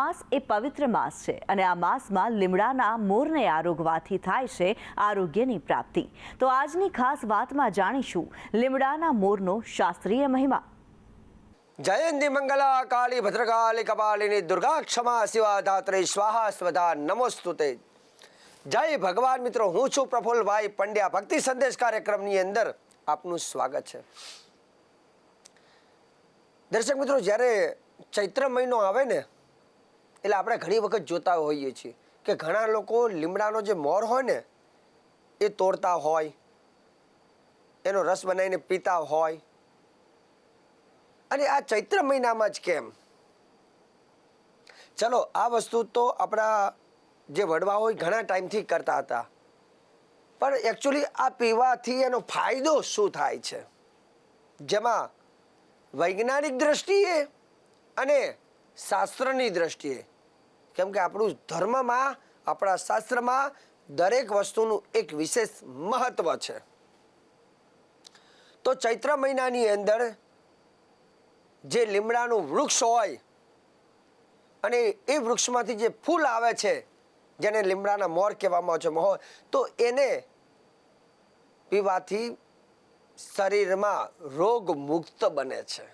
માસ એ પવિત્ર માસ છે અને આ માસમાં લીમડાના મોરને આરોગવાથી થાય છે આરોગ્યની પ્રાપ્તિ. તો આજની ખાસ વાતમાં જાણીશું લીમડાના મોરનો શાસ્ત્રીય મહિમા. જયંતિ મંગલા કાળી, ભદ્રકાળી કપાલિની દુર્ગા ક્ષમા શિવા ધાત્રી, સ્વાહા સ્વધા નમોસ્તુતે જય ભગવાન મિત્રો, હું છું પ્રફુલભાઈ પંડ્યા. ભક્તિ સંદેશ કાર્યક્રમની અંદર આપનું સ્વાગત છે. દર્શક મિત્રો, જ્યારે ચૈત્ર મહિનો આવે ને એટલે આપણે ઘણી વખત જોતા હોઈએ છીએ કે ઘણા લોકો લીમડાનો જે મોર હોય ને, એ તોડતા હોય, એનો રસ બનાવીને પીતા હોય. અને આ ચૈત્ર મહિનામાં જ કેમ? ચલો, આ વસ્તુ તો આપણા જે વડવા હોય ઘણા ટાઈમથી કરતા હતા. પણ એકચ્યુઅલી આ પીવાથી એનો ફાયદો શું થાય છે? જેમાં વૈજ્ઞાનિક દ્રષ્ટિએ અને શાસ્ત્રની દ્રષ્ટિએ કેમ કે આપણું ધર્મમાં, આપણા શાસ્ત્રમાં દરેક વસ્તુનું એક વિશેષ મહત્વ છે. તો ચૈત્ર મહિનાની અંદર જે લીમડાનું વૃક્ષ હોય અને એ વૃક્ષમાંથી જે ફૂલ આવે છે, જેને લીમડાના મોર કહેવામાં આવે છે મોર તો એને પીવાથી શરીરમાં રોગ મુક્ત બને છે.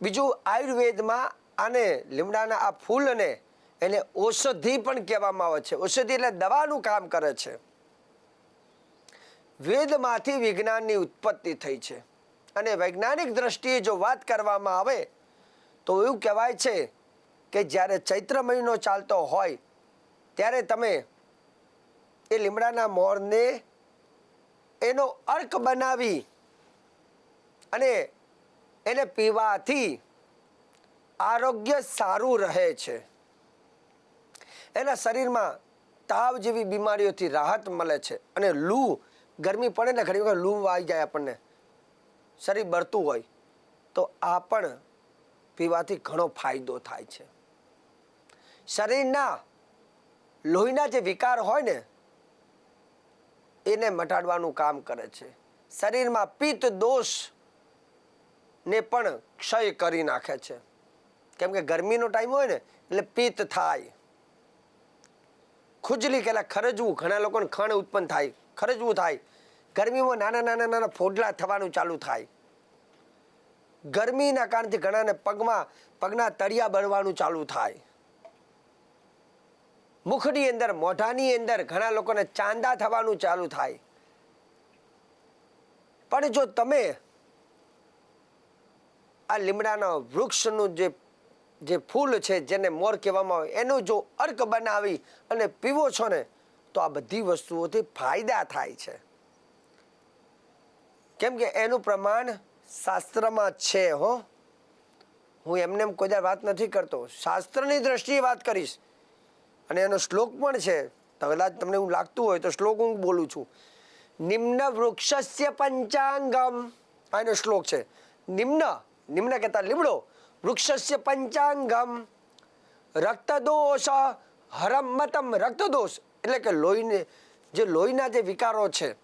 બીજું આયુર્વેદમાં આને લીમડાના આ ફૂલને એને ઔષધિ પણ કહેવામાં આવે છે. ઔષધિ એટલે દવાનું કામ કરે છે. વેદમાંથી વિજ્ઞાનની ઉત્પત્તિ થઈ છે. અને વૈજ્ઞાનિક દ્રષ્ટિએ જો વાત કરવામાં આવે, તો એવું કહેવાય છે કે જ્યારે ચૈત્ર મહિનો ચાલતો હોય, ત્યારે તમે એ લીમડાના મોરને એનો અર્ક બનાવી અને એને પીવાથી આરોગ્ય સારું રહે છે. એના શરીરમાં તાવ જેવી બીમારીઓથી રાહત મળે છે અને લૂ, ગરમી પડે ને ઘણી વખત લૂ આવી જાય આપણને. શરીર બળતું હોય તો આ પણ પીવાથી ઘણો ફાયદો થાય છે. શરીરના લોહીના જે વિકાર હોય ને, એને મટાડવાનું કામ કરે છે. શરીરમાં પિત્ત દોષ ને પણ ક્ષય કરી નાખે છે. કેમ કે ગરમીનો ટાઈમ હોય ને, એટલે પિત્ત થાય. ખુજલી કેલા ખરજવું, ઘણા લોકોને ખણ ઉત્પન્ન થાય, ખરજવું થાય. ગરમીમાં નાના નાના નાના ફોડલા થવાનું ચાલુ થાય. ગરમીના કારણથી ઘણાને પગમાં, પગના તળિયા બળવાનું ચાલુ થાય. મુખની અંદર, મોઢાની અંદર ઘણા લોકોને ચાંદા થવાનું ચાલુ થાય. પણ જો તમે આ લીમડાના વૃક્ષનું જે જે ફૂલ છે જેને મોર કહેવામાં આવે, એનું જો અર્ક બનાવી અને પીવો છો ને, તો આ બધી વસ્તુઓથી ફાયદા થાય છે. કેમ કે એનું પ્રમાણ શાસ્ત્રમાં છે હો. હું એમને એમ કોઈ વાત નથી કરતો. શાસ્ત્રની દ્રષ્ટિએ વાત કરીશ. અને એનો શ્લોક પણ છે. કદાચ તમને એવું લાગતું હોય તો શ્લોક હું બોલું છું. નિમ્ન વૃક્ષસ્ય પંચાંગમ. આનો શ્લોક છે. નિમ્ન નિમ્ન કહેતા લીમડો. વૃક્ષસ્ય પંચાંગમ રક્તદોષ હરમતમ રક્તદોષ એટલે કે લોહીને, જે લોહીના જે વિકારો છે,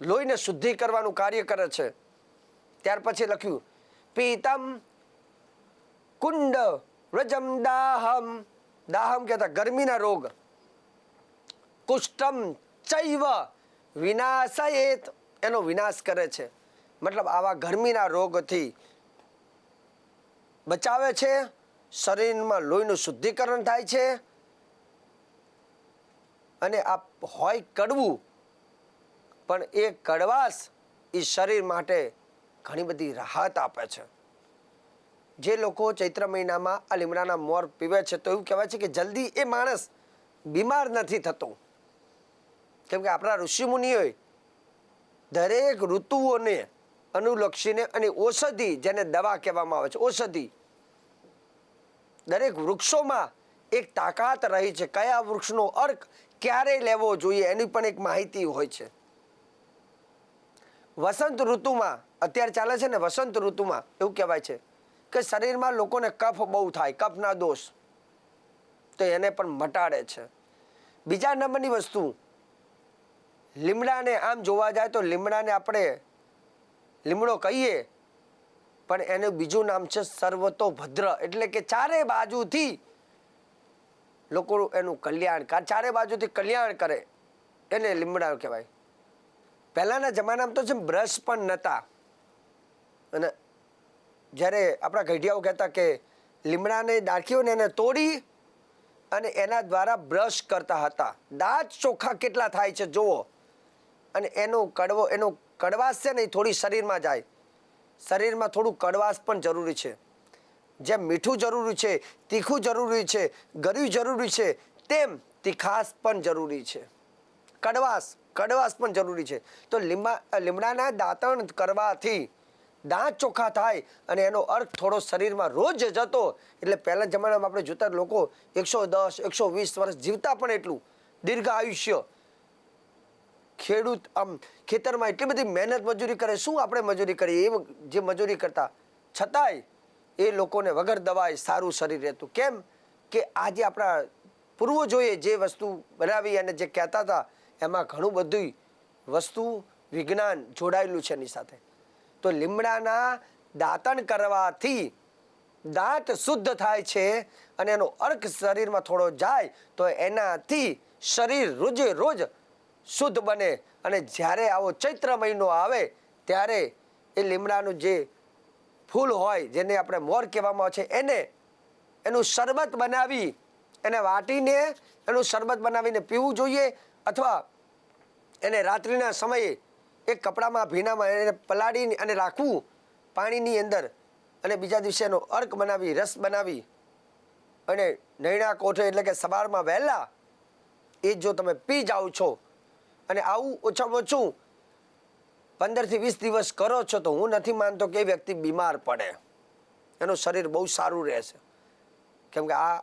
લોહીને શુદ્ધિ કરવાનું કાર્ય કરે છે. ત્યાર પછી લખ્યું, પીતમ કુંડ વ્રજમ દાહમ. દાહમ કહેતા ગરમીના રોગ. કુષ્ટમ ચૈવ વિનાશયેત. એનો વિનાશ કરે છે. મતલબ આવા ગરમીના રોગથી બચાવે છે? શરીરમાં લોહીનું શુદ્ધિકરણ થાય છે? અને આ હોય કડવું, પણ એ કડવાશ એ શરીર માટે ઘણી બધી રાહત આપે છે. જે લોકો ચૈત્ર મહિનામાં આ લીમડાના મોર પીવે છે, તો એવું કહેવાય છે કે જલ્દી એ માણસ બીમાર નથી થતો. કેમ કે આપણા ઋષિમુનિઓએ દરેક ઋતુઓને અનુલક્ષીને અને ઔષધિ જેને દવા કહેવામાં આવે છે, ઔષધિ દરેક વૃક્ષોમાં એક તાકાત રહી છે. કયા વૃક્ષનો અર્ક ક્યારે લેવો જોઈએ એની પણ એક માહિતી હોય છે. વસંત ઋતુમાં, અત્યારે ચાલે છે ને વસંત ઋતુમાં એવું કહેવાય છે કે શરીરમાં લોકોને કફ બહુ થાય, કફના દોષ. તો એને પણ મટાડે છે. બીજા નંબરની વસ્તુ, લીમડાને આમ જોવા જાય તો લીમડાને આપણે, લીમડો કહીએ પણ એનું બીજું નામ છે સર્વતોભદ્ર. એટલે કે ચારે બાજુથી લોકો એનું કલ્યાણ ચારે બાજુથી કલ્યાણ કરે. એને લીમડા કહેવાય. પહેલાંના જમાનામાં તો છે બ્રશ પણ નહોતા. અને જ્યારે આપણા ગઢિયાઓ કહેતા કે લીમડાને દાંખીઓ ને એને તોડી અને એના દ્વારા બ્રશ કરતા હતા. દાંત ચોખ્ખા કેટલા થાય છે, જુઓ. અને એનો કડવો, એનો કડવાશ છે ને એ થોડી શરીરમાં જાય. શરીરમાં થોડું કડવાશ પણ જરૂરી છે. જેમ મીઠું જરૂરી છે, તીખું જરૂરી છે ગળ્યું જરૂરી છે, તેમ તીખાશ પણ જરૂરી છે. કડવાશ કડવાશ પણ જરૂરી છે. તો લીંબા, લીમડાના દાંતણ કરવાથી દાંત ચોખ્ખા થાય અને એનો અર્થ થોડો શરીરમાં રોજ જતો, એટલે પહેલા જમાનામાં આપણે જોતા લોકો એકસો દસ, એકસો વીસ વર્ષ જીવતા પણ એટલું. દીર્ઘ આયુષ્ય ખેડૂત, આમ ખેતરમાં એટલી બધી મહેનત મજૂરી કરે, શું આપણે મજૂરી કરીએ? એ જે મજૂરી કરતા. છતાંય એ લોકોને વગર દવાએ સારું શરીર રહેતું. કેમ કે આજે આપણા પૂર્વજોએ જે વસ્તુ બનાવી અને જે કહેતા હતા, એમાં ઘણું બધું વસ્તુ, વિજ્ઞાન જોડાયેલું છે એની સાથે. તો લીમડાના દાંતણ કરવાથી દાંત શુદ્ધ થાય છે અને એનો અર્ક શરીરમાં થોડો જાય, તો એનાથી શરીર રોજે રોજ શુદ્ધ બને. અને જ્યારે આવો ચૈત્ર મહિનો આવે, ત્યારે એ લીમડાનું જે ફૂલ હોય, જેને આપણે મોર કહેવામાં આવે છે, એને, એનું શરબત બનાવી, એને વાટીને એનું શરબત બનાવીને પીવું જોઈએ, અથવા એને રાત્રિના સમયે એક કપડામાં ભીનામાં એને પલાળીને અને રાખવું, પાણીની અંદર. અને બીજા દિવસે એનો અર્ક બનાવી, રસ બનાવી. અને નૈણા કોઠે એટલે કે સવારમાં વહેલા એ જો તમે પી જાઓ છો અને આવું ઓછામાં ઓછું પંદરથી વીસ દિવસ કરો છો તો હું નથી માનતો કે એ વ્યક્તિ બીમાર પડે. એનું શરીર બહુ સારું રહેશે. કેમ કે આ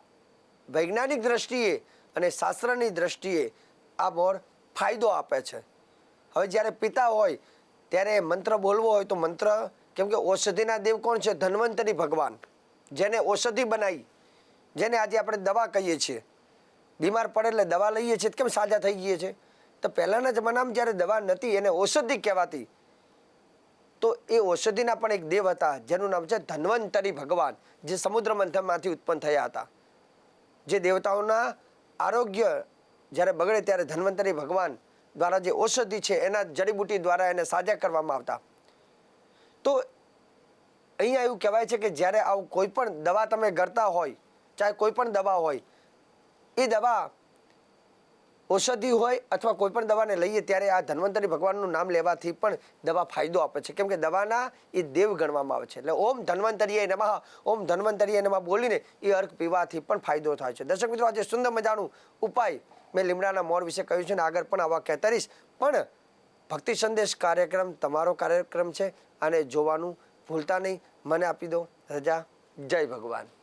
વૈજ્ઞાનિક દ્રષ્ટિએ અને શાસ્ત્રની દ્રષ્ટિએ આ મોર ફાયદો આપે છે. હવે જ્યારે પિતા હોય, ત્યારે મંત્ર બોલવો હોય તો મંત્ર, કેમ કે ઔષધિના દેવ કોણ છે? ધન્વંતરી ભગવાન. જેને ઔષધિ બનાવી જેને આજે આપણે દવા કહીએ છીએ. બીમાર પડે એટલે દવા લઈએ છીએ. કેમ સાજા થઈ જઈએ છે તો પહેલાંના જમાનામાં જ્યારે દવા નથી એને ઔષધિ કહેવાતી. તો એ ઔષધિના પણ એક દેવ હતા, જેનું નામ છે ધન્વંતરી ભગવાન, જે સમુદ્ર મંથનમાંથી ઉત્પન્ન થયા હતા. જે દેવતાઓના આરોગ્ય જ્યારે બગડે ત્યારે ધન્વંતરી ભગવાન દ્વારા જે ઔષધિ છે, એના જડીબુટી દ્વારા એને સાજા કરવામાં આવતા. તો અહીંયા એવું કહેવાય છે કે જ્યારે આવું કોઈ પણ દવા તમે કરતા હોય, ચાહે કોઈ પણ દવા હોય, એ દવા ઔષધિ હોય અથવા કોઈ પણ દવાને લઈએ ત્યારે આ ધન્વંતરી ભગવાનનું નામ લેવાથી પણ દવા ફાયદો આપે છે. કેમ કે દવાના એ દેવ ગણવામાં આવે છે. એટલે ઓમ ધન્વંતરીએ નમઃ, ઓમ ધન્વંતરીએ નમઃ બોલીને એ અર્ક પીવાથી પણ ફાયદો થાય છે. દર્શક મિત્રો, આજે સુંદર મજાનું ઉપાય મેં લીમડાના મોર વિશે કહ્યું છે ને આગળ પણ આવા કહેતા રહીશ પણ ભક્તિ સંદેશ કાર્યક્રમ તમારો કાર્યક્રમ છે અને જોવાનું ભૂલતા નહીં. મને આપી દો. રજા, જય ભગવાન.